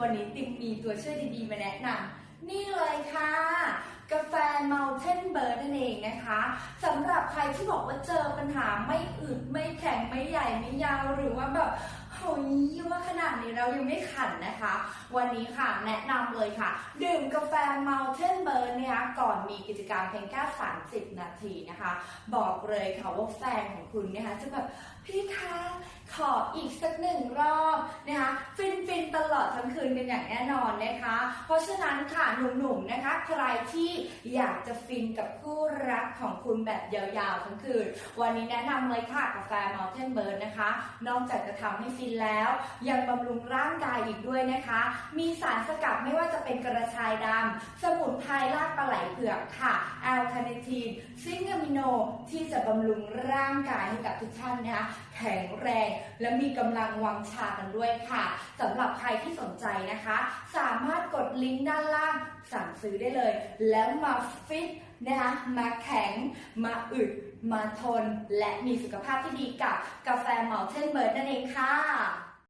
วันนี้ติมมีตัวช่วยดีๆ มาแนะนำนี่เลยค่ะ กาแฟ Mountain Bird นั่นเองนะคะสำหรับใครที่บอกว่าเจอปัญหาไม่อึดไม่แข็งไม่ใหญ่ไม่ยาวหรือว่าแบบโหยว่าขนาดนี้เรายังไม่ขันนะคะ วันนี้ค่ะแนะนำเลยค่ะ ดื่มกาแฟ Mountain Bird เนี่ยก่อนมีกิจกรรมเพียงแค่30 นาทีนะคะ บอกเลยค่ะว่าแฟนของคุณนะคะจะแบบพี่คะขออีกสักหนึ่งรอบนะคะ ลอดทั้งคืนกันอย่างแน่นอนนะคะ เพราะฉะนั้นค่ะหนุ่มๆนะคะ ใครที่อยากจะฟินกับคู่รักของคุณแบบยาวๆทั้งคืน วันนี้แนะนำเลยค่ะกาแฟ Mountain Bird นะคะ นอกจากจะทำให้ฟินแล้ว ยังบำรุงร่างกายอีกด้วยนะคะ มีสารสกัดไม่ว่าจะเป็นกระชายดำสมุนไพรรากปลาไหลเผือกค่ะ แอลคาเนทีนซิงอะมิโนที่จะบำรุงร่างกายให้กับทุกท่านนะคะแข็งแรงและมีกำลังวังชากันด้วยค่ะสำหรับใครที่สนใจนะคะ สามารถกดลิงก์ด้านล่างสั่งซื้อได้เลย แล้วมาฟิตนะคะมาแข็ง มาอึด มาทน และมีสุขภาพที่ดีกับกาแฟ Mountain Bird นั่นเองค่ะ